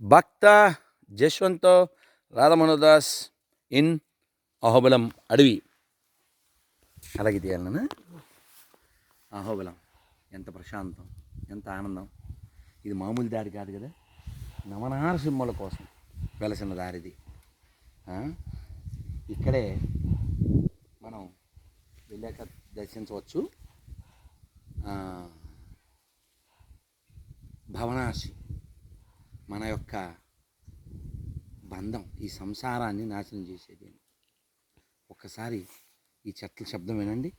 భక్త Jashwant Radhamanodas in Ahobilam అడవి అలాగే తీయాలన్నా అహోబలం ఎంత ప్రశాంతం ఎంత ఆనందం ఇది మామూలు దారి కాదు కదా నమనార సింహల కోసం వెలసిన దారిది ఇక్కడే మనం వెళ్ళాక దర్శించవచ్చు భవనాశి. మన యొక్క బంధం ఈ సంసారాన్ని నాశనం చేసేది. ఒక్కసారి ఈ చెట్ల శబ్దం వినండి.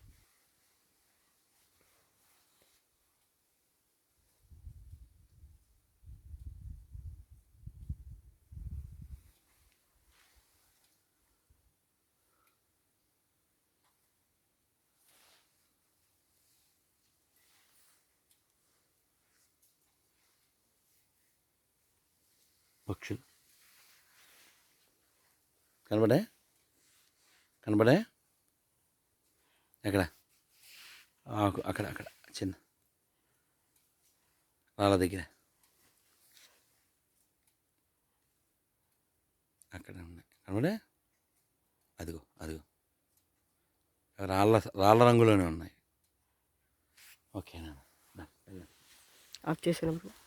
పక్షులు. కనబడే? కనబడే? ఎక్కడ? ఆకు అక్కడ అక్కడ చిన్న. రాళ్ళ దగ్గర. అక్కడ ఉన్నాయి. కనబడే? అదిగో అదిగో. రాళ్ళ రాళ్ళ రంగులోనే ఉన్నాయి. ఓకేనా. ఆఫ్ చేసినప్పుడు